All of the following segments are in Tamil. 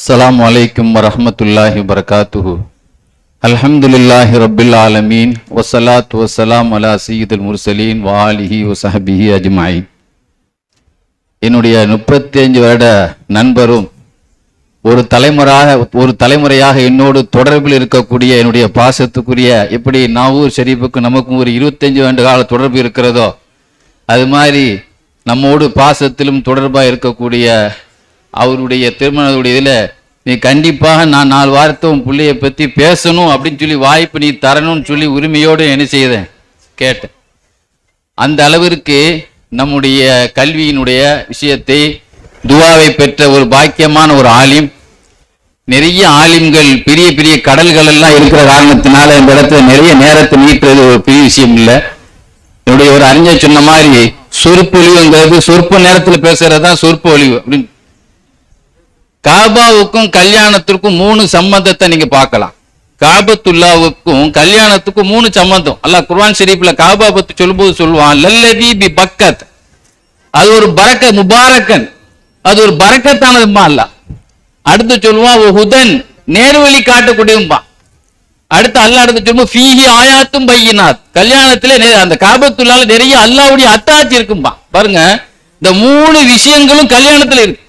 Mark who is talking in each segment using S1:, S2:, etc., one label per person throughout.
S1: السلام عليكم ورحمة الله وبركاته الحمد لله رب العالمين والصلاة والسلام على سيد المرسلين وآله وصحبه أجمعين என்னுடைய முப்பத்தஞ்சு வருட நண்பரும் ஒரு தலைமுறையாக ஒரு தலைமுறையாக என்னோடு தொடர்பில் இருக்கக்கூடிய என்னுடைய பாசத்துக்குரிய எப்படி நாவூர் ஷெரீஃபுக்கு நமக்கும் ஒரு இருபத்தஞ்சு ஆண்டு கால தொடர்பு இருக்கிறதோ அது மாதிரி நம்மோடு பாசத்திலும் தொடர்பாக இருக்கக்கூடிய அவருடைய திருமணத்துடைய இதில் நீ கண்டிப்பாக நான் நாலு வாரத்தை உன் பிள்ளைய பற்றி பேசணும் அப்படின்னு சொல்லி வாய்ப்பு நீ தரணும்னு சொல்லி உரிமையோடு என்ன செய்தேன்? கேட்டேன். அந்த அளவிற்கு நம்முடைய கல்வியினுடைய விஷயத்தை துவாவை பெற்ற ஒரு பாக்கியமான ஒரு ஆலிம் நிறைய ஆலிம்கள் பெரிய பெரிய கடல்கள் எல்லாம் இருக்கிற காரணத்தினால இந்த இடத்துல நிறைய நேரத்தை நீட்டுறது ஒரு பெரிய விஷயம் இல்லை. என்னுடைய ஒரு அறிஞர் சொன்ன மாதிரி சொற்பொழிவுங்கிறது சொற்ப நேரத்தில் பேசுறது தான் சொற்பொழிவு அப்படின்னு காபாவுக்கும் கல்யாணத்திற்கும் மூணு சம்பந்தத்தை நீங்க பார்க்கலாம். காபத்துல்லாவுக்கும் கல்யாணத்துக்கும் மூணு சம்பந்தம். அல்லாஹ் குர்வான் ஷெரீஃப்ல காபா பத்தி சொல்லும்போது சொல்லுவான் லல்லதி பி பக்கத். அது ஒரு பரக்க முபாரக்கன். அது ஒரு பரக்கத்தானதுமா அல்ல அடுத்து சொல்லுவான் "ஒ ஹுதன். நேர்வழி காட்டக்கூடியதும்பா அடுத்து அல்லாஹ் அடுத்து சொல்லுவோம் ஃபீஹி ஆயாத்தும் பையினாத். கல்யாணத்துல அந்த காபத்துள்ளால நிறைய அல்லாவுடைய அத்தாட்சி இருக்கும்பா பாருங்க இந்த மூணு விஷயங்களும் கல்யாணத்துல இருக்கு.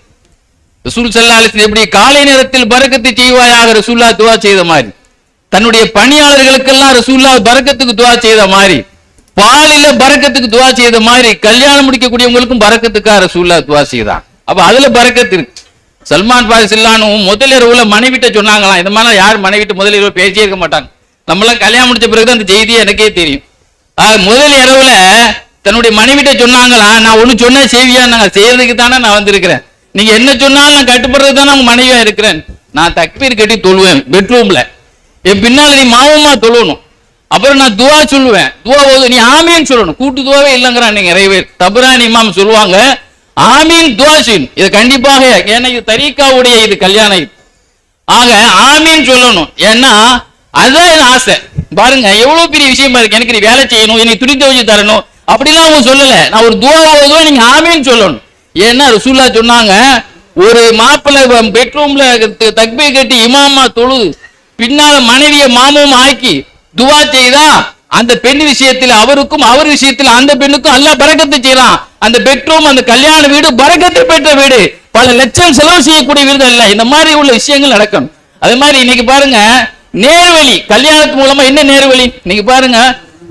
S1: ரசூல் ஸல்லல்லாஹு எப்படி காலை நேரத்தில் பறக்கத்து செய்வாயாக ரசூல்லா துவா செய்த மாதிரி? தன்னுடைய பணியாளர்களுக்கெல்லாம் ரசூல்லா பறக்கத்துக்கு துவா செய்த மாதிரி பாலில பறக்கத்துக்கு துவா செய்த மாதிரி கல்யாணம் முடிக்கக்கூடியவங்களுக்கும் பறக்கத்துக்காக ரசூல்லா துவா செய்தான். அப்ப அதுல பறக்கத்து இருக்கு. சல்மான் பாரிசில்லானும் முதல் இரவுல மனைவிட்ட சொன்னாங்களாம். இந்த மாதிரி யார் மனைவிட்டு முதல் இரவு பேசியே இருக்க மாட்டாங்க. நம்மளாம் கல்யாணம் முடிச்ச பிறகுதான் அந்த செய்தி எனக்கே தெரியும். முதல் இரவுல தன்னுடைய மனைவிட்ட சொன்னாங்களாம். நான் ஒண்ணு சொன்னா செய்வியா நாங்க செய்யறதுக்கு தானே நான் வந்திருக்கிறேன். நீங்க என்ன சொன்னாலும் நான் கட்டுப்படுறது தான் உங்க மனைவியா இருக்கிறேன். நான் தக்பீர் கட்டி தொழுவேன் பெட்ரூம்ல என் பின்னால நீ மாவமா தொழுவணும். அப்புறம் நான் துவா சொல்லுவேன். துவா ஓது நீ ஆமீன் சொல்லணும். கூட்டு துவாவே இல்லைங்கிறான் நீங்க நிறைய பேர். தபுரான் இமாம் சொல்லுவாங்க ஆமீன் துவா செய்யணும். இது கண்டிப்பாக ஏன்னா இது தரீக்காவுடைய இது கல்யாணம் இது. ஆக ஆமீன் சொல்லணும். ஏன்னா அதுதான் என் ஆசை. பாருங்க எவ்வளவு பெரிய விஷயமா இருக்கு. எனக்கு நீ வேலை செய்யணும் எனக்கு துணி துவச்சு தரணும். அப்படிலாம் அவங்க சொல்லல. நான் ஒரு துவா ஓதுவேன் நீங்க ஆமீன் சொல்லணும். ஏன்னா ரசூல்லா சொன்னாங்க ஒரு மாப்பிள்ளை பெட்ரூம்ல தக்பீ கட்டி இமாமா தொழுது பின்னால மனைவிய மாமும் ஆக்கி துவா செய்தா அந்த பெண் விஷயத்தில் அவருக்கும் அவர் விஷயத்தில் அந்த பெண்ணுக்கும் அல்ல பரக்கத்தை செய்யலாம் அந்த பெட்ரூம் அந்த கல்யாண வீடு பரக்கத்தை பெற்ற வீடு. பல லட்சம் செலவு செய்யக்கூடிய வீடு அல்ல இந்த மாதிரி உள்ள விஷயங்கள் நடக்கணும். அதே மாதிரி இன்னைக்கு பாருங்க நேர்வழி கல்யாணத்து மூலமா என்ன நேர்வழி? இன்னைக்கு பாருங்க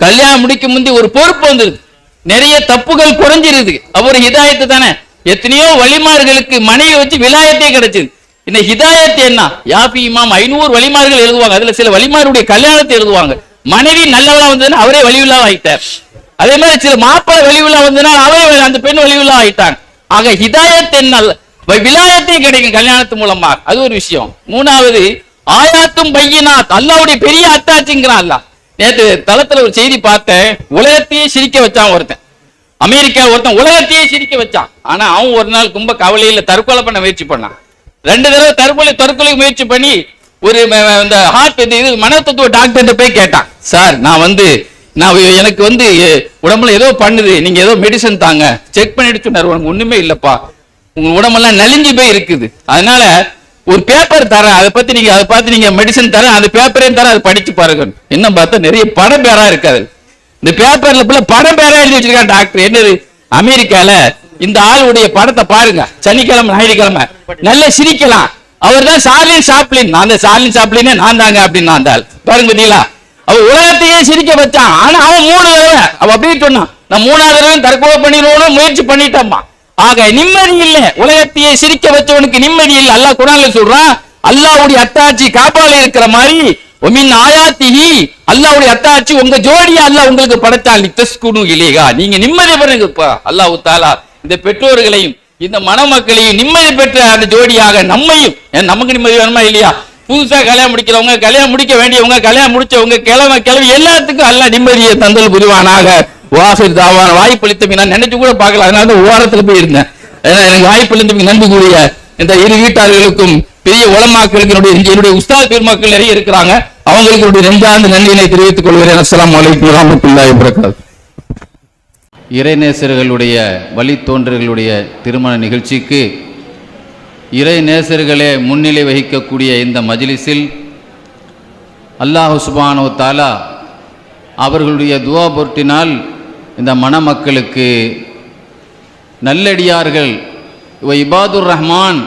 S1: கல்யாணம் முடிக்க முந்தி ஒரு பொறுப்பு வந்துருது நிறைய தப்புகள் குறைஞ்சிருது. அவர் ஹிதாயத்து தானே? எத்தனையோ வழிமார்களுக்கு மனைவி வச்சு விலாயத்தே கிடைச்சது. இந்த ஹிதாயத் என்ன? யாபி இமாம் ஐநூறு வழிமார்கள் எழுதுவாங்க. அதுல சில வழிமாருடைய கல்யாணத்தை எழுதுவாங்க. மனைவி நல்லவளா வந்ததுன்னா அவரே வழிவில்லா ஆயிட்டார். அதே மாதிரி சில மாப்பிள்ளை வழிவில்லா வந்ததுன்னா அவரே அந்த பெண் வழிவில்லா ஆயிட்டாங்க. ஆக ஹிதாயத் என்ன? விலாயத்தே கிடைக்கும் கல்யாணத்து மூலமா அது ஒரு விஷயம். மூணாவது ஆயாத்தும் பையனாத். அல்லாவுடைய பெரிய அத்தாட்சிங்கிறான் அல்ல நேத்து தளத்துல ஒரு செய்தி பார்த்தேன். உலகத்தையே சிரிக்க வச்சான் ஒருத்தன். அமெரிக்கா ஒருத்தன் உலகத்தையே சிரிக்க வச்சான். ஆனா அவன் ஒரு நாள் கும்ப கவலையில தற்கொலை பண்ண முயற்சி பண்ணான். ரெண்டு தடவை தற்கொலை தற்கொலை முயற்சி பண்ணி ஒரு இந்த ஹார்ட் இது இது மனத்தத்துவ போய் கேட்டான். சார் நான் வந்து நான் எனக்கு வந்து உடம்புல ஏதோ பண்ணுது நீங்க ஏதோ மெடிசன் தாங்க. செக் பண்ணிட்டு சொன்னார். உனக்கு ஒண்ணுமே இல்லப்பா. உங்க உடம்பெல்லாம் நலிஞ்சு போய் இருக்குது. அதனால ஒரு பேப்பர் தரேன். அதை பத்தி நீங்க அதை பார்த்து நீங்க மெடிசன் தரேன். அந்த பேப்பரையும் தரேன். அதை படிச்சு பாருங்க என்ன பார்த்தா நிறைய படம் பேரா இருக்காது இந்த பேப்பர்ல புள்ள படம் பேர எழுதி வச்சிருக்கான் டாக்டர். என்னது? அமெரிக்கால இந்த ஆளுடைய படத்தை பாருங்க. சனிக்கிழமை ஞாயிற்றுக்கிழமை. நல்ல சிரிக்கலாம். அவர் தான் சார்லின் சாப்ளின். நான் சார்லின் சாப்ளினே நான் தாங்க அப்படின்னு அந்த ஆள். பாருங்க பாத்தீங்களா அவன் உலகத்தையே சிரிக்க வச்சான். ஆனா அவன் மூணு தடவை அவன் அப்படியே சொன்னான் நான் மூணாவது தடவை தற்கொலை பண்ணிடுவோம் முயற்சி பண்ணிட்டோம்மா. ஆக நிம்மதி இல்ல. உலகத்தையே சிரிக்க வச்சவனுக்கு நிம்மதி இல்ல. அல்லாஹ் குரான்ல சொல்றான் அல்லாவுடைய அத்தாட்சி காப்பாளி இருக்கிற மாதிரி ஒமின் ஆயாத்திஹி அல்லாவுடைய அத்தாட்சி உங்க ஜோடியா அல்லாஹ் உங்களுக்கு படைத்தான். லித்தஸ்குனு இலேகா நீங்க நிம்மதி பெறுங்கப்பா. அல்லாஹ் தாலா இந்த பெற்றோர்களையும் இந்த மணமக்களையும் நிம்மதி பெற்ற அந்த ஜோடியாக நம்மையும் ஏன் நமக்கு நிம்மதி வேணுமா இல்லையா? புதுசா கல்யாணம் முடிக்கிறவங்க கல்யாணம் முடிக்க வேண்டியவங்க கல்யாணம் முடிச்சவங்க கிழமை கிளவி எல்லாத்துக்கும் அல்லாஹ் நிம்மதியை தந்தல் புரிவானாக. வாசல் தாவான வாய்ப்பளித்தமை நான் நினைச்சு கூட பார்க்கல. அதனால ஓரத்துல போயிருந்தேன் எனக்கு வாய்ப்பளித்தமைக்கு நன்றி கூறிய இந்த இரு வீட்டார்களுக்கும் பெரிய உலமாக்களுக்கு என்னுடைய உஸ்தாத் பெருமக்கள் நிறைய இருக்கிறாங்க. அவங்களுக்கு என்னுடைய நெஞ்சார்ந்த நன்றியினை தெரிவித்துக் கொள்கிறேன். இறைநேசர்களுடைய வழித்தோன்றர்களுடைய திருமண நிகழ்ச்சிக்கு இறை நேசர்களே முன்னிலை வகிக்கக்கூடிய இந்த மஜிலிஸில் அல்லாஹு சுபானோ தாலா அவர்களுடைய துவா பொருட்டினால் இந்த மணமக்களுக்கு நல்லடியார்கள் இவ இபாதுர் ரஹ்மான்.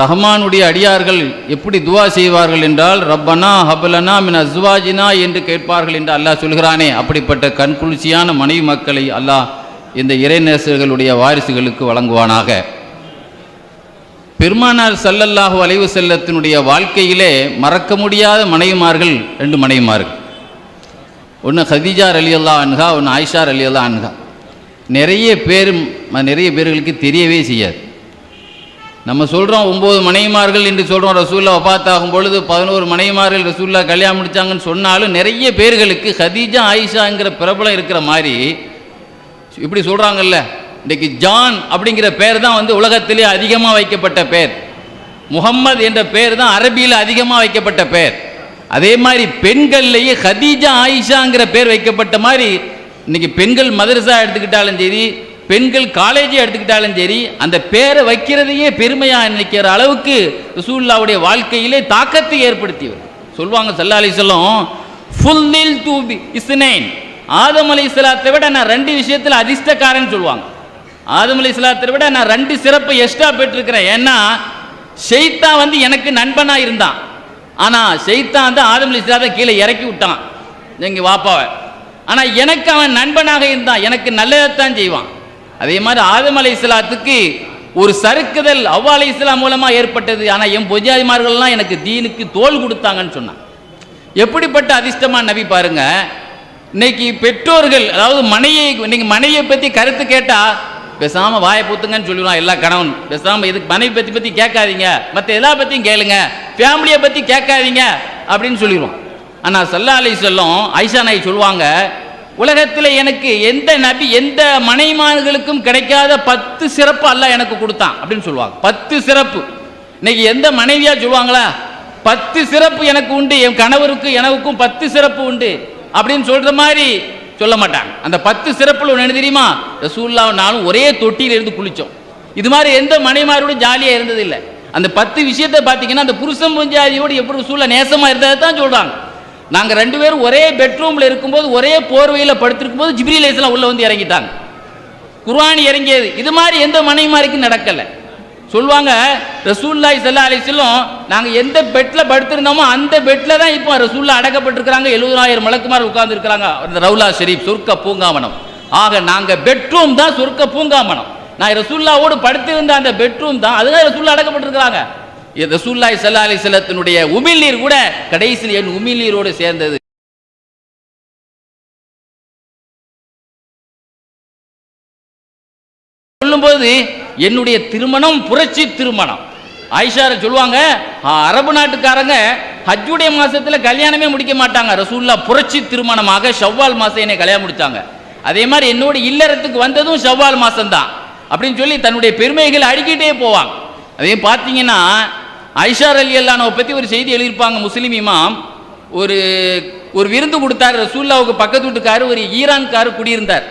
S1: ரஹ்மானுடைய அடியார்கள் எப்படி துவா செய்வார்கள் என்றால் ரப்பனா ஹபலனா மின் அஸ்வாஜினா என்று கேட்பார்கள் என்று அல்லாஹ் சொல்கிறானே. அப்படிப்பட்ட கண்குளிர்ச்சியான மனைவி மக்களை அல்லாஹ் இந்த இறைநேசர்களுடைய வாரிசுகளுக்கு வழங்குவானாக. பெருமானார் சல்லல்லாஹு அலைவு செல்லத்தினுடைய வாழ்க்கையிலே மறக்க முடியாத மனைவிமார்கள் ரெண்டு மனைவிமார்கள். ஒன்று ஹதீஜார் அலி அல்லா அன்ஹா ஒன்று ஆயிஷார் அலி அல்லா அன்ஹா. நிறைய பேர் நிறைய பேர்களுக்கு தெரியவே செய்யாது. நம்ம சொல்கிறோம் ஒம்பது மனைவிமார்கள் என்று சொல்கிறோம் ரசூல்லா ஒப்பாத்தாகும் பொழுது பதினோரு மனைவிமார்கள் ரசூல்லா கல்யாணம் முடித்தாங்கன்னு சொன்னாலும் நிறைய பேர்களுக்கு ஹதீஜா ஆயிஷாங்கிற பிரபலம் இருக்கிற மாதிரி இப்படி சொல்கிறாங்கல்ல இன்றைக்கு ஜான் அப்படிங்கிற பேர் தான் வந்து உலகத்திலே அதிகமாக வைக்கப்பட்ட பேர். முகம்மது என்ற பேர் தான் அரபியில் அதிகமாக வைக்கப்பட்ட பேர். அதே மாதிரி பெண்கள்லேயே ஹதீஜா ஆயிஷாங்கிற பேர் வைக்கப்பட்ட மாதிரி இன்றைக்கி பெண்கள் மதரசா எடுத்துக்கிட்டாலும் சரி பெண்கள் காலேஜை எடுத்துக்கிட்டாலும் சரி அந்த பேரை வைக்கிறதையே பெருமையாக நினைக்கிற அளவுக்கு ரசூல்லாவுடைய வாழ்க்கையிலே தாக்கத்தை ஏற்படுத்தியவர் சொல்லுவாங்க சல்லா அலிசல்லம் ஃபுல்லில் தூபி இஸ்னேன். ஆதம் அலி இஸ்லாத்தை விட நான் ரெண்டு விஷயத்தில் அதிர்ஷ்டக்காரன் சொல்லுவாங்க. ஆதம் அலி இஸ்லாத்தை விட நான் ரெண்டு சிறப்பை எக்ஸ்ட்ரா பெற்றிருக்கிறேன். ஏன்னா ஷெய்தா வந்து எனக்கு நண்பனாக இருந்தான். ஆனால் ஷெய்தா வந்து ஆதம் அலி இஸ்லாத்தை கீழே இறக்கி விட்டான். எங்கள் வாப்பாவை ஆனால் எனக்கு அவன் நண்பனாக இருந்தான். எனக்கு நல்லதைத்தான் செய்வான். அதே மாதிரி ஆதம் அலை இஸ்லாத்துக்கு ஒரு சறுக்குதல் அவ்வா அலை இஸ்லாம் மூலமாக ஏற்பட்டது. ஆனால் என் பொஜாதிமார்கள்லாம் எனக்கு தீனுக்கு தோல் கொடுத்தாங்கன்னு சொன்னான் எப்படிப்பட்ட அதிர்ஷ்டமான நபி பாருங்க. இன்னைக்கு பெற்றோர்கள் அதாவது மனையை இன்னைக்கு மனைவியை பற்றி கருத்து கேட்டால் பேசாமல் வாயை பூத்துங்கன்னு சொல்லிடுவான் எல்லா கணவன். பேசாமல் இதுக்கு மனைவி பற்றி பற்றி கேட்காதீங்க. மற்ற எல்லா பற்றியும் கேளுங்க. ஃபேமிலியை பற்றி கேட்காதீங்க அப்படின்னு சொல்லிடுவோம். ஆனால் சல்லா அலி சொல்லும் ஐஷா நாய் சொல்லுவாங்க உலகத்தில் எனக்கு எந்த நபி எந்த மனைமான்களுக்கும் கிடைக்காத பத்து சிறப்பு அல்ல எனக்கு கொடுத்தான் அப்படின்னு சொல்லுவாங்க. பத்து சிறப்பு. இன்னைக்கு எந்த மனைவியா சொல்லுவாங்களா? பத்து சிறப்பு எனக்கு உண்டு என் கணவருக்கு எனக்கும் பத்து சிறப்பு உண்டு அப்படின்னு சொல்ற மாதிரி சொல்ல மாட்டாங்க. அந்த பத்து சிறப்புல ஒன்று என்ன தெரியுமா? ரசூல்லா நானும் ஒரே தொட்டியில் இருந்து குளிச்சோம். இது மாதிரி எந்த மனைமாரோடும் ஜாலியாக இருந்ததில்லை. அந்த பத்து விஷயத்தை பார்த்தீங்கன்னா அந்த புருஷன் பஞ்சாதியோடு எப்படி ரசூல்லா நேசமாக இருந்ததை தான் சொல்கிறாங்க நாங்கள் ரெண்டு பேரும் ஒரே பெட்ரூமில் இருக்கும்போது ஒரே போர்வையில் படுத்திருக்கும் போது ஜிப்ரீல் அலைஹிஸ்ஸலாம் வந்து இறங்கிட்டாங்க. குர்வானி இறங்கியது. இது மாதிரி எந்த மனைவிமாருக்கும் நடக்கலை. சொல்லுவாங்க ரசூல்லாய் சல்லா அலிஸ்லம் நாங்கள் எந்த பெட்டில் படுத்திருந்தோமோ அந்த பெட்டில் தான் இப்போ ரசூல்லா அடக்கப்பட்டிருக்கிறாங்க. எழுபதாயிரம் மலக்குமார் உட்கார்ந்துருக்கிறாங்க. அந்த ரவுலா ஷெரீப் சொர்க்க பூங்காமனம் ஆக நாங்கள் பெட்ரூம் தான் சொர்க்க பூங்காமனம் நான் ரசூல்லாவோடு படுத்திருந்த அந்த பெட்ரூம் தான். அதுதான் ரசூல்லா அடக்கப்பட்டிருக்கிறாங்க. ரசூல்லாய் சல்லா அலிஸ்லத்தினுடைய உமிழ்நீர் கூட கடைசியில் என் உமிழ்நீரோடு சேர்ந்தது. சொல்லும்போது என்னுடைய திருமணம் புரட்சி திருமணம். ஆயிஷார சொல்லுவாங்க அரபு நாட்டுக்காரங்க ஹஜ்ஜுடைய மாசத்துல கல்யாணமே முடிக்க மாட்டாங்க. ரசூல்லா புரட்சி திருமணமாக ஷவ்வால் மாசம் என்னை கல்யாணம் முடிச்சாங்க. அதே மாதிரி என்னோட இல்லறத்துக்கு வந்ததும் ஷவ்வால் மாசம்தான். அப்படின்னு சொல்லி தன்னுடைய பெருமைகளை அடிக்கிட்டே போவாங்க. அதே பார்த்தீங்கன்னா ஐஷார் அலி அல்லானவை பற்றி ஒரு செய்தி எழுதியிருப்பாங்க முஸ்லீம் இமாம். ஒரு ஒரு விருந்து கொடுத்தாரு ரசூல்லாவுக்கு பக்கத்து வீட்டுக்காரு ஒரு ஈரான்காரு குடியிருந்தார்.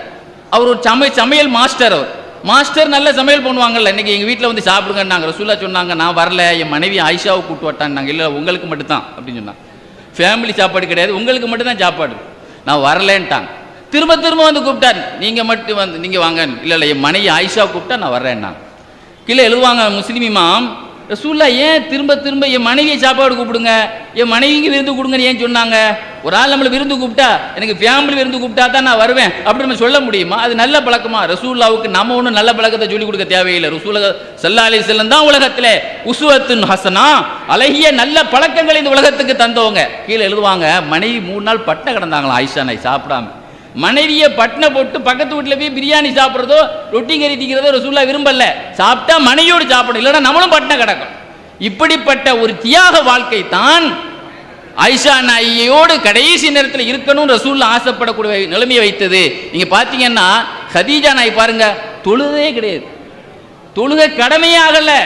S1: அவர் ஒரு சமை சமையல் மாஸ்டர் அவர். மாஸ்டர் நல்ல சமையல் பண்ணுவாங்கல்ல இன்னைக்கு எங்கள் வீட்டில் வந்து சாப்பிடுங்கன்னாங்க ரசூல்லா சொன்னாங்க நான் வரல என் மனைவி ஆயிஷாவை கூட்டு நாங்கள் இல்லை உங்களுக்கு மட்டும்தான் அப்படின்னு சொன்னாங்க. ஃபேமிலி சாப்பாடு கிடையாது உங்களுக்கு மட்டும்தான் சாப்பாடு. நான் வரலன்ட்டாங்க. திரும்ப திரும்ப வந்து கூப்பிட்டார் நீங்கள் மட்டும் வந்து நீங்கள் வாங்க இல்லை இல்லை என் மனைவி ஆயிஷா கூப்பிட்டா நான் வர்றேன்னாங்க. கீழே எழுதுவாங்க முஸ்லிம் இமாம் ரசூல்லா ஏன் திரும்ப திரும்ப என் மனைவியை சாப்பாடு கூப்பிடுங்க? என் மனைவிக்கு விருந்து கொடுங்கன்னு ஏன் சொன்னாங்க? ஒரு ஆள் நம்மளை விருந்து கூப்பிட்டா எனக்கு ஃபேமிலி விருந்து கூப்பிட்டா தான் நான் வருவேன். அப்படி நம்ம சொல்ல முடியுமா? அது நல்ல பழக்கமா? ரசூல்லாவுக்கு நம்ம ஒன்றும் நல்ல பழக்கத்தை சொல்லிக் கொடுக்க தேவையில்லை. ரசூல சல்லா அலி செல்லம் தான் உலகத்தில் உசுவத்துன் ஹசனா அழகிய நல்ல பழக்கங்களை இந்த உலகத்துக்கு தந்தவங்க. கீழே எழுதுவாங்க மனைவி மூணு நாள் பட்டை கிடந்தாங்களா ஆயிஷா நாய் சாப்பிடாம. மனைவியை பட்டின போட்டு பக்கத்து வீட்டில் போய் பிரியாணி சாப்பிட்றதோ ரொட்டி கறி திக்கிறதோ ரசூல்லா விரும்பல. சாப்பிட்டா மனைவியோடு சாப்பிடும் இல்லைன்னா நம்மளும் பட்டின கிடக்கும். இப்படிப்பட்ட ஒரு தியாக வாழ்க்கை தான் ஐஷா நாயியோடு கடைசி நேரத்தில் இருக்கணும் ரசூல்லா ஆசைப்படக்கூடிய நிலைமையை வைத்தது. நீங்கள் பார்த்தீங்கன்னா ஹதீஜா நாய் பாருங்க தொழுதே கிடையாது. தொழுகை கடமையாகலை.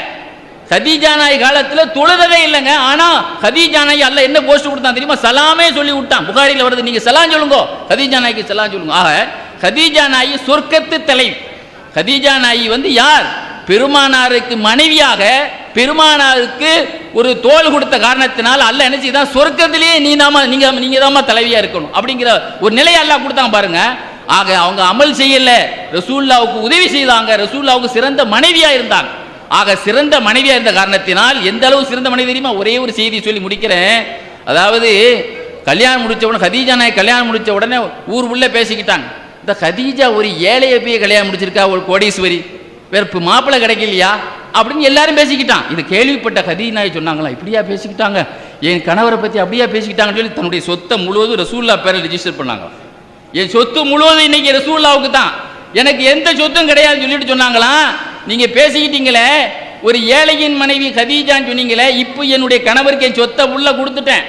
S1: ஹதீஜானாய் காலத்தில் தொழுதவே இல்லைங்க. ஆனால் ஹதீஜானாய் அல்ல என்ன போஸ்ட் கொடுத்தான் தெரியுமா? சலாமே சொல்லி விட்டான். புகாரியில் வருது நீங்கள் சலாம் சொல்லுங்க. ஹதீஜானாய்க்கு சலாம் சொல்லுங்க. ஆக ஹதீஜானாயி சொர்க்கத்து தலை ஹதீஜானாயி வந்து யார்? பெருமானாருக்கு மனைவியாக
S2: பெருமானாருக்கு ஒரு தோல் கொடுத்த காரணத்தினால் அல்ல என்ன செய்தான்? சொர்க்கத்திலேயே நீ தாமா நீங்கள் நீங்கள் தாமா தலைவியாக இருக்கணும். அப்படிங்கிற ஒரு நிலையை அல்லா கொடுத்தாங்க பாருங்க. ஆக அவங்க அமல் செய்யலை. ரசூல்லாவுக்கு உதவி செய்தாங்க. ரசூல்லாவுக்கு சிறந்த மனைவியாக இருந்தாங்க. ஆக சிறந்த மனைவியா இருந்த காரணத்தினால் எந்த அளவு சிறந்த மனைவி தெரியுமா? ஒரே ஒரு செய்தி சொல்லி முடிக்கிறேன். அதாவது கல்யாணம் முடிச்ச உடனே ஹதீஜா நாய் கல்யாணம் முடிச்ச உடனே ஊர் உள்ளே பேசிக்கிட்டாங்க. இந்த ஹதீஜா ஒரு ஏழையை போய் கல்யாணம் முடிச்சிருக்கா ஒரு கோடீஸ்வரி? வேற மாப்பிள்ளை கிடைக்கலையா? அப்படின்னு எல்லாரும் பேசிக்கிட்டான். இது கேள்விப்பட்ட ஹதீ நாய் சொன்னாங்களா? இப்படியா பேசிக்கிட்டாங்க? என் கணவரை பற்றி அப்படியா பேசிக்கிட்டாங்கன்னு சொல்லி தன்னுடைய சொத்தை முழுவதும் ரசூல்லா பேரை ரிஜிஸ்டர் பண்ணாங்க. என் சொத்து முழுவதும் இன்னைக்கு ரசூல்லாவுக்கு தான். எனக்கு எந்த சொத்தும் கிடையாதுன்னு சொல்லிட்டு சொன்னாங்களாம் நீங்க பேசிக்கிட்டீங்களே ஒரு ஏழையின் மனைவி கதீஜான்னு சொன்னீங்களே இப்போ என்னுடைய கணவருக்கு என் சொத்தை உள்ள கொடுத்துட்டேன்.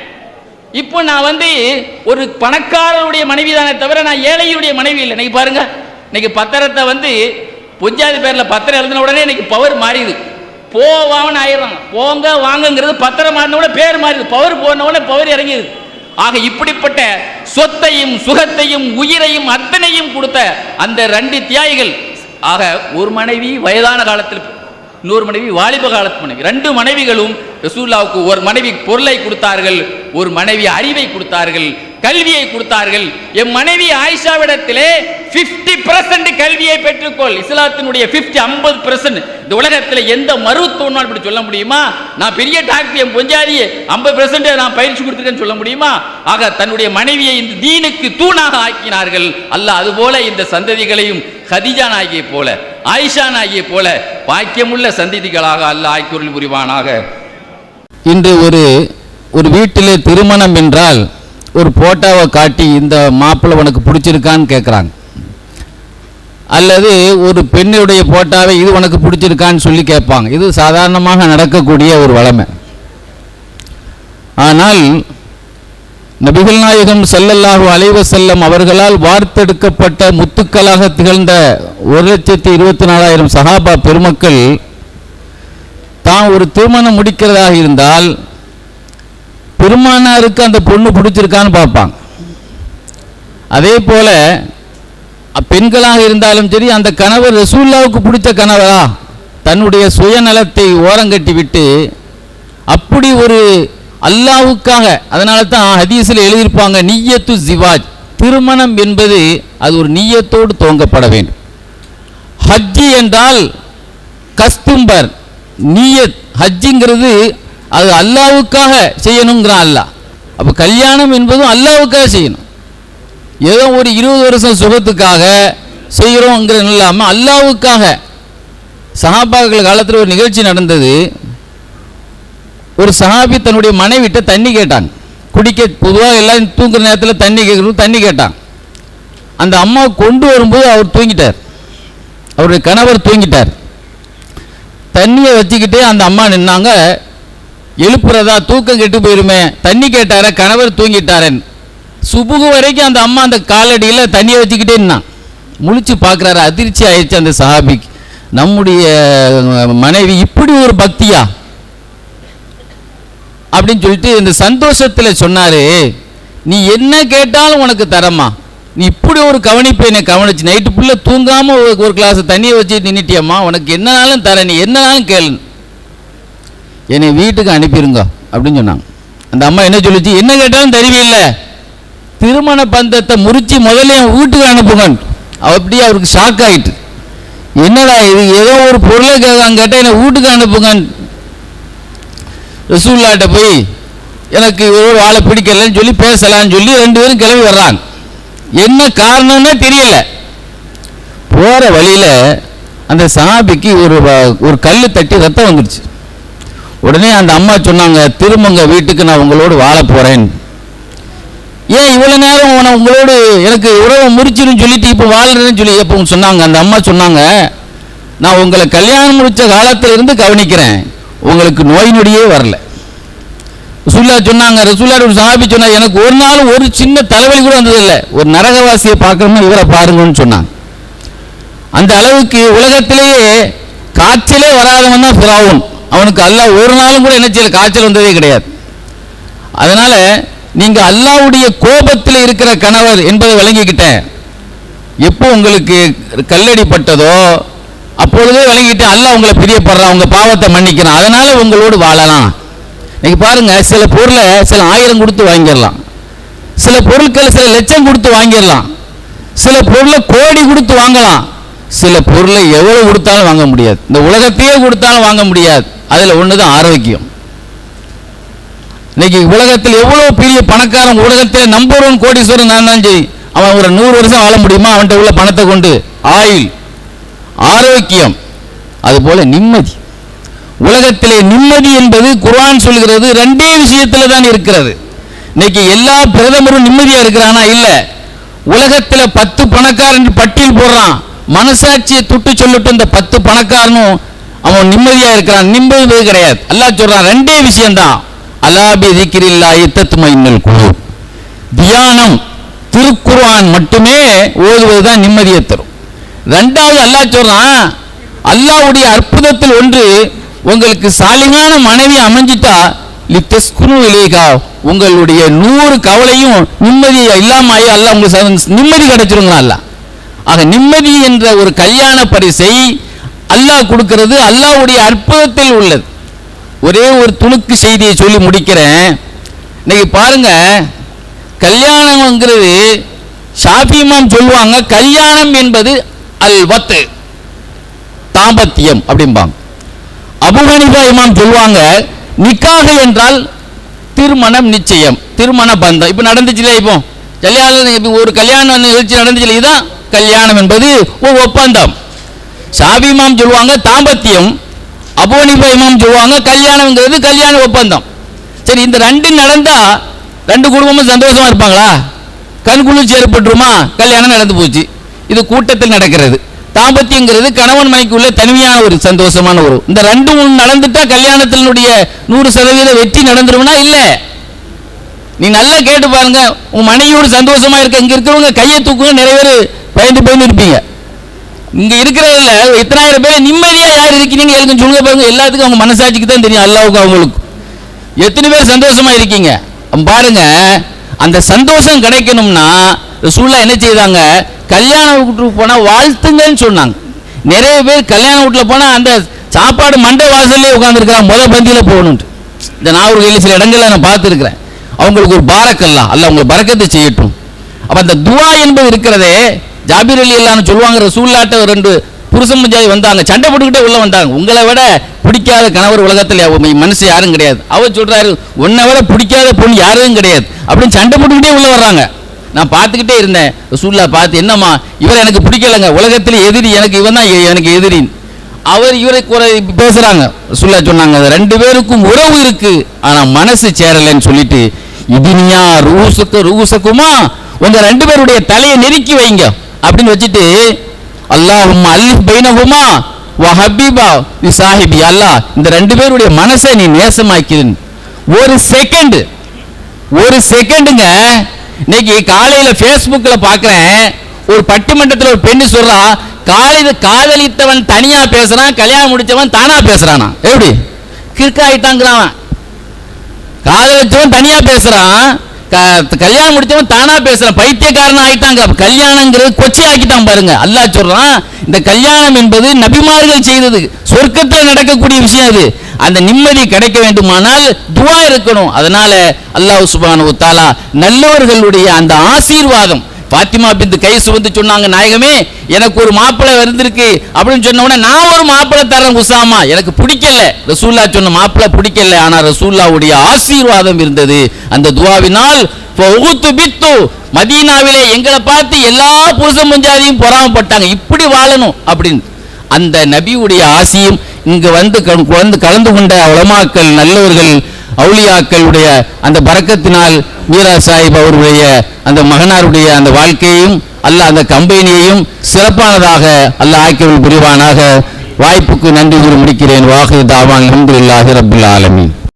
S2: இப்போ நான் வந்து ஒரு பணக்காரருடைய மனைவி தானே தவிர நான் ஏழையுடைய மனைவி இல்லை. இன்னைக்கு பாருங்க இன்னைக்கு பத்திரத்தை வந்து பொஞ்சாதி பேரில் பத்திரம் எழுதின உடனே இன்னைக்கு பவர் மாறிடுது. போவான்னு ஆயிடுறாங்க. போங்க வாங்கங்கிறது பத்திரம் மாறின உடனே பேர் மாறிடுது. பவர் போன உடனே பவர் இறங்கிடுது. ஆக இப்படிப்பட்ட சொத்தையும் சுகத்தையும் உயிரையும் அத்தனையும் கொடுத்த அந்த ரெண்டு தியாகிகள் ஆக ஒரு மனைவி வயதான காலத்தில் இன்னொரு மனைவி வாலிப காலத்து மனைவி. ரெண்டு மனைவிகளும் ரசூல்லாவுக்கு ஒரு மனைவி பொருளை கொடுத்தார்கள் ஒரு மனைவி அறிவை கொடுத்தார்கள் கல்வியை கொடுத்தார்கள். என் மனைவி ஆயிஷாவிடத்திலே 50% கல்வியை பெற்றுக்கொள். இஸ்லாத்தினுடைய 50 ஐம்பது பர்சன்ட் இந்த உலகத்தில் எந்த மருத்துவம் இப்படி சொல்ல முடியுமா? நான் பெரிய டாக்டர் என் பொஞ்சாதியை ஐம்பது பர்சன்ட் நான் பயிற்சி கொடுத்துருக்கேன்னு சொல்ல முடியுமா? ஆக தன்னுடைய மனைவியை இந்த தீனுக்கு தூணாக ஆக்கினார்கள். அல்ல அதுபோல இந்த சந்ததிகளையும் ஹதிஜா நாயகியை போல ஆயிஷா நாயகியை போல பாக்கியமுள்ள சந்ததிகளாக அல்ல ஆய்க்குருள் புரிவானாக.
S1: இன்று ஒரு ஒரு வீட்டிலே திருமணம் என்றால் ஒரு போட்டோவை காட்டி இந்த மாப்பிள்ளை உனக்கு பிடிச்சிருக்கான்னு கேட்குறாங்க அல்லது ஒரு பெண்ணுடைய போட்டாவை இது உனக்கு பிடிச்சிருக்கான்னு சொல்லி கேட்பாங்க. இது சாதாரணமாக நடக்கக்கூடிய ஒரு வளமை. ஆனால் நபிகள் நாயகம் செல்லல்லாக அலைவ செல்லம் அவர்களால் வார்த்தெடுக்கப்பட்ட முத்துக்களாக திகழ்ந்த ஒரு லட்சத்தி இருபத்தி நாலாயிரம் சஹாபா பெருமக்கள் தான் ஒரு திருமணம் முடிக்கிறதாக இருந்தால் பெருமானாருக்கு அந்த பொண்ணு பிடிச்சிருக்கான்னு பார்ப்பாங்க. அதே போல பெண்களாக இருந்தாலும் சரி அந்த கணவர் ரசூல்லாவுக்கு பிடிச்ச கணவரா தன்னுடைய சுயநலத்தை ஓரங்கட்டி விட்டு அப்படி ஒரு அல்லாவுக்காக அதனால தான் ஹதீஸில் எழுதியிருப்பாங்க நீயத்து ஜிவாஜ். திருமணம் என்பது அது ஒரு நீயத்தோடு துவங்கப்பட வேண்டும். ஹஜ்ஜி என்றால் கஸ்தும்பர் நீயத். ஹஜ்ஜிங்கிறது அது அல்லாவுக்காக செய்யணுங்கிறான் அல்லாஹ். அப்போ கல்யாணம் என்பதும் அல்லாவுக்காக செய்யணும். ஏதோ ஒரு இருபது வருஷம் சுகத்துக்காக செய்கிறோங்கிறது இல்லாமல் அல்லாவுக்காக சஹாபாக்கள் காலத்தில் ஒரு நிகழ்ச்சி நடந்தது. ஒரு சஹாபி தன்னுடைய மனைவிட்ட தண்ணி கேட்டான். குடிக்க பொதுவாக எல்லாம் தூங்குற நேரத்தில் தண்ணி கேட்கணும் தண்ணி கேட்டான். அந்த அம்மா கொண்டு வரும்போது அவர் தூங்கிட்டார். அவருடைய கணவர் தூங்கிட்டார். தண்ணியை வச்சுக்கிட்டு அந்த அம்மா நின்னாங்க. எழுப்புறதா தூக்கம் கெட்டு போயிருமே தண்ணி கேட்டார கணவர் தூங்கிட்டாரன் சுபுகு வரைக்கும் அந்த அம்மா அந்த காலடியில் தண்ணியை வச்சுக்கிட்டே நின்னான். முழிச்சு பார்க்குறாரு அதிர்ச்சி ஆயிடுச்சு அந்த சஹாபிக்கு. நம்முடைய மனைவி இப்படி ஒரு பக்தியா? அப்படின்னு சொல்லிட்டு இந்த சந்தோஷத்தில் சொன்னாரு நீ என்ன கேட்டாலும் உனக்கு தரமா நீ இப்படி ஒரு கவனிப்பு என்னை கவனிச்சு நைட்டு ஃபுல்லாக தூங்காமல் ஒரு ஒரு கிளாஸ் தண்ணியை வச்சு நின்றுட்டியம்மா உனக்கு என்னனாலும் தரேன் நீ என்னனாலும் கேளு. என்னை வீட்டுக்கு அனுப்பிடுங்க அப்படின்னு சொன்னாங்க. அந்த அம்மா என்ன சொல்லிச்சு? என்ன கேட்டாலும் தருவியில்ல திருமண பந்தத்தை முறிச்சு முதல்ல என் வீட்டுக்கு அனுப்புங்க அப்படியே அவருக்கு ஷாக் ஆயிட்டு. என்னடா இது? ஏதோ ஒரு பொருளை கேட்காங்க கேட்டால் என்னை வீட்டுக்கு அனுப்புங்க ரசூல்லாட்ட போய் எனக்கு ஒரு வாழை பிடிக்கலன்னு சொல்லி பேசலாம்னு சொல்லி ரெண்டு பேரும் கிளம்பி வர்றாங்க. என்ன காரணம்னே தெரியல. போகிற வழியில் அந்த சாபிக்கு ஒரு ஒரு கல் தட்டி ரத்தம் வந்துடுச்சு உடனே அந்த அம்மா சொன்னாங்க திரும்பங்க வீட்டுக்கு நான் உங்களோடு வாழ போகிறேன் ஏன் இவ்வளோ நேரம் உன உங்களோடு எனக்கு உறவை முறிச்சிருன்னு சொல்லிட்டு இப்போ வாழ்றேன்னு சொல்லி எப்போ சொன்னாங்க. அந்த அம்மா சொன்னாங்க நான் உங்களை கல்யாணம் முடித்த காலத்துல இருந்து கவனிக்கிறேன். உங்களுக்கு நோய் நொடியே வரல. ரசூல்லா சொன்னாங்க ரசூல்லா ஒரு சாபி சொன்னார் எனக்கு ஒரு நாள் ஒரு சின்ன தலைவலி கூட வந்ததில்லை. ஒரு நரகவாசியை பார்க்கணும்னு இவரை பாருங்கன்னு சொன்னாங்க. அந்த அளவுக்கு உலகத்திலேயே காய்ச்சலே வராதவன் தான் ஃபிரௌன் அவனுக்கு அல்லாஹ் ஒரு நாளும் கூட என்ன செய்யல காய்ச்சல் வந்ததே கிடையாது. அதனால் நீங்கள் அல்லாஹ்வுடைய கோபத்தில் இருக்கிற கணவர் என்பதை விளங்கிக்கிட்டேன். எப்போ உங்களுக்கு கல்லடி பட்டதோ அப்பொழுதே விளங்கிட்டு அல்ல உங்களை பிரியப்படுறான் உங்கள் பாவத்தை மன்னிக்கிறான். அதனால் உங்களோடு வாழலாம். இன்றைக்கி பாருங்க சில பொருளை சில ஆயிரம் கொடுத்து வாங்கிடலாம். சில பொருட்களை சில லட்சம் கொடுத்து வாங்கிடலாம். சில பொருளை கோடி கொடுத்து வாங்கலாம். சில பொருளை எவ்வளோ கொடுத்தாலும் வாங்க முடியாது. இந்த உலகத்தையே கொடுத்தாலும் வாங்க முடியாது. அதில் ஒன்று தான் ஆரோக்கியம். இன்னைக்கு உலகத்தில் எவ்வளோ பெரிய பணக்காரன் உலகத்தில் நம்பர் ஒன் கோடீஸ்வரன் நான் தான் சரி அவன் ஒரு நூறு வருஷம் வாழ முடியுமா? அவன்கிட்ட உள்ள பணத்தை கொண்டு ஆயில் ஆரோக்கியம் அதுபோல நிம்மதி. உலகத்திலே நிம்மதி என்பது குர்ஆன் சொல்கிறது ரெண்டே விஷயத்தில் தான் இருக்கிறது. இன்னைக்கு எல்லா பிரதமரும் நிம்மதியாக இருக்கிறானா? இல்லை. உலகத்தில் பத்து பணக்காரன் பட்டியல் போடுறான். மனசாட்சியை தொட்டு சொல்லட்டும் இந்த பத்து பணக்காரனும் அவன் நிம்மதியாக இருக்கிறான். நிம்மதி கிடையாது. அல்லாஹ் சொல்கிறான் ரெண்டே விஷயம்தான். அலாபி திக்கிரில்லா இத்தத்துமை இன்னல் குழு தியானம் திருக்குர்ஆன் மட்டுமே ஓதுவதுதான் நிம்மதியை தரும். ரெண்டாவது அல்லாஹ் சொல்றான் அல்லாஹ்வுடைய அற்புதத்தில் ஒன்று உங்களுக்கு சாலிமான மனைவி அமைஞ்சிட்டா லித்தஸ்குனு இலேகா உங்களுடைய நூறு கவலையும் நிம்மதி இல்லாம ஆகி அல்லாஹ் உங்களுக்கு நிம்மதி கிடைச்சிருங்களா அல்லாஹ். ஆக நிம்மதி என்ற ஒரு கல்யாண பரிசை அல்லாஹ் கொடுக்கிறது அல்லாஹ்வுடைய அற்புதத்தில் உள்ளது. ஒரே ஒரு துணுக்கு செய்தியை சொல்லி முடிக்கிறேன். இன்னைக்கு பாருங்க கல்யாணம்ங்கிறது ஷாஃபிமாம் சொல்லுவாங்க கல்யாணம் என்பது அல் வத்து தாம்பத்தியம் அப்படிம்பாங்க. அபுகனிபா இமாம் சொல்லுவாங்க நிக்காக என்றால் திருமணம் நிச்சயம் திருமண பந்தம். இப்போ நடந்துச்சுல இப்போ? கல்யாணம் இப்போ ஒரு கல்யாணம் நிகழ்ச்சி நடந்துச்சுல இதுதான் கல்யாணம் என்பது ஒரு ஒப்பந்தம். ஷாஃபி இமாம் சொல்லுவாங்க தாம்பத்தியம். அபோனிபா இமாம் சொல்லுவாங்க கல்யாணம்ங்கிறது கல்யாண ஒப்பந்தம். சரி இந்த ரெண்டு நடந்தா ரெண்டு குடும்பமும் சந்தோஷமா இருப்பாங்களா? கண் குளிர்ச்சி ஏற்பட்டுருமா? கல்யாணம் நடந்து போச்சு. இது கூட்டத்தில் நடக்கிறது. தாம்பத்தியங்கிறது கணவன் மனைக்குள்ள தனிமையான ஒரு சந்தோஷமான ஒரு இந்த ரெண்டும் நடந்துட்டா கல்யாணத்தினுடைய நூறு சதவீத வெற்றி நடந்துரும்னா இல்லை. நீ நல்லா கேட்டு பாருங்க உன் மனைவியோடு சந்தோஷமா இருக்க இங்க இருக்கிறவங்க கையை தூக்குங்க நிறைய பேர் பயந்து பயந்து இருப்பீங்க. இங்க இருக்கிறதுல எத்தனாயிரம் பேர் நிம்மதியா யார் இருக்கீங்க எனக்கு சொல்லுங்க பாருங்க எல்லாத்துக்கும் அவங்க மனசாட்சிக்கு தான் தெரியும் அல்லாவுக்கு அவங்களுக்கு. எத்தனை பேர் சந்தோஷமா இருக்கீங்க? பாருங்க அந்த சந்தோஷம் கிடைக்கணும்னா ரசூல்லா என்ன செய்தாங்க கல்யாண வீட்டுக்கு போனால் வாழ்த்துங்கன்னு சொன்னாங்க. நிறைய பேர் கல்யாண வீட்டில் போனால் அந்த சாப்பாடு மண்டை வாசல்லே உட்காந்துருக்கிறான் முத பந்தியில் போகணுன்ட்டு இந்த நாகூர்களில் சில இடங்களில் நான் பார்த்துருக்கிறேன். அவங்களுக்கு ஒரு பாரக்கல்லா அல்ல அவங்களுக்கு பறக்கத்தை செய்யட்டும். அப்போ அந்த துவா என்பது இருக்கிறதே ஜாபீர் அலி அல்லான்னு சொல்லுவாங்க ரசூல்லாட்ட ரெண்டு புருஷன் மஞ்சாதி வந்தாங்க சண்டை போட்டுக்கிட்டே உள்ளே வந்தாங்க. உங்களை விட பிடிக்காத கணவர் உலகத்தில் மனசு யாரும் கிடையாது. அவர் சொல்கிறாரு உன்னை விட பிடிக்காத பொண்ணு யாரும் கிடையாது. அப்படின்னு சண்டை போட்டுக்கிட்டே உள்ளே வர்றாங்க. நான் பார்த்துக்கிட்டே இருந்தேன். ரசூல்லா பார்த்து என்னம்மா இவர் எனக்கு பிடிக்கலங்க. உலகத்தில் எதிரி எனக்கு இவன் தான் எனக்கு எதிரி. அவர் இவரை குறை பேசுறாங்க. ரசூல்லா சொன்னாங்க ரெண்டு பேருக்கும் உறவு இருக்கு. ஆனா மனசு சேரலைன்னு சொல்லிட்டு இதுனியா ரூசுக்கு ரூசக்குமா? உங்கள் ரெண்டு பேருடைய தலையை நெருக்கி வைங்க. அப்படின்னு வச்சுட்டு அல்லாஹும் அல்லிஃப் பைனகுமா வ ஹபீபா சாஹிபி. அல்லாஹ் இந்த ரெண்டு பேருடைய மனசை நீ நேசமாக்கிறேன் ஒரு செகண்ட் ஒரு செகண்டுங்க இன்னைக்கு காலையில ஃபேஸ்புக்ல பாக்குறேன். ஒரு பட்டிமன்றத்தில் ஒரு பெண்ணு சொல்றா காலையில் காதலித்தவன் தனியா பேசுறான் கல்யாணம் முடிச்சவன் தானா பேசுறானா? எப்படி? கிறுக்காயிட்டாங்கிறான். ஆயிட்டாங்கிறான் காதலிச்சவன் தனியா பேசுறான் க- கல்யாணம் முடிச்சவன் தானா பேசுறான். பைத்தியக்காரன் ஆயிட்டாங்க. கல்யாணங்கிறது கொச்சை ஆக்கிட்டான் பாருங்க. அல்லா சொல்றான் இந்த கல்யாணம் என்பது நபிமார்கள் செய்தது. சொர்க்கத்தில் நடக்கக்கூடிய விஷயம் அது. அந்த நிம்மதி கிடைக்க வேண்டுமானால் துவா இருக்கணும். அதனால அல்லாஹ் சுபானு தாலா நல்லவர்களுடைய அந்த ஆசீர்வாதம். பாத்திமா பிந்து கை சுமந்து சொன்னாங்க நாயகமே எனக்கு ஒரு மாப்பிள்ளை இருந்திருக்கு அப்படின்னு சொன்ன உடனே நான் ஒரு மாப்பிள்ளை தரேன் உசாமா. எனக்கு பிடிக்கல. ரசூல்லா சொன்ன மாப்பிள்ளை பிடிக்கல. ஆனா ரசூல்லாவுடைய ஆசீர்வாதம் இருந்தது. அந்த துவாவினால் பித்து. மதீனாவிலே எங்களை பார்த்து எல்லா புருஷ முஞ்சாதியும் பொறாமப்பட்டாங்க. இப்படி வாழணும் அப்படின்னு. அந்த நபியுடைய ஆசியும் இங்கு வந்து வந்து கலந்து கொண்ட உலமாக்கள் நல்லவர்கள் அவுளியாக்களுடைய அந்த பறக்கத்தினால் மீரா சாஹிப் அவருடைய அந்த மகனாருடைய அந்த வாழ்க்கையையும் அல்ல அந்த கம்பெனியையும் சிறப்பானதாக அல்லாஹ் ஆக்கியவள் புரிவானாக. வாய்ப்புக்கு நன்றி கூறி முடிக்கிறேன். வாகு தாவான். அல்ஹம்துலில்லாஹி ரப்பில் ஆலமீன்.